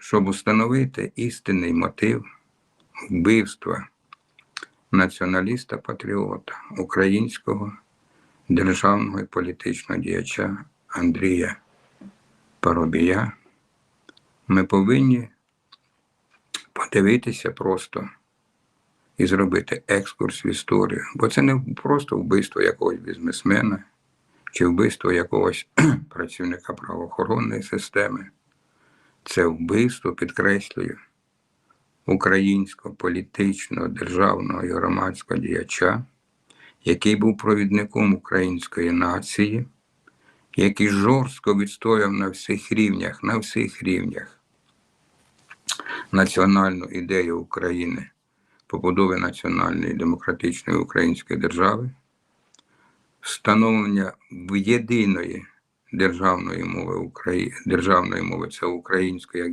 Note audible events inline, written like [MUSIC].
щоб установити істинний мотив вбивства націоналіста-патріота, українського державного і політичного діяча Андрія Парубія, ми повинні подивитися просто і зробити екскурс в історію. Бо це не просто вбивство якогось бізнесмена чи вбивство якогось [CLEARS THROAT] працівника правоохоронної системи. Це вбивство, підкреслюю, українського політичного, державного і громадського діяча, який був провідником української нації, який жорстко відстояв на всіх рівнях, на всіх рівнях національну ідею України побудови національної демократичної української держави, встановлення в єдиної державної мови України, державної мови це української як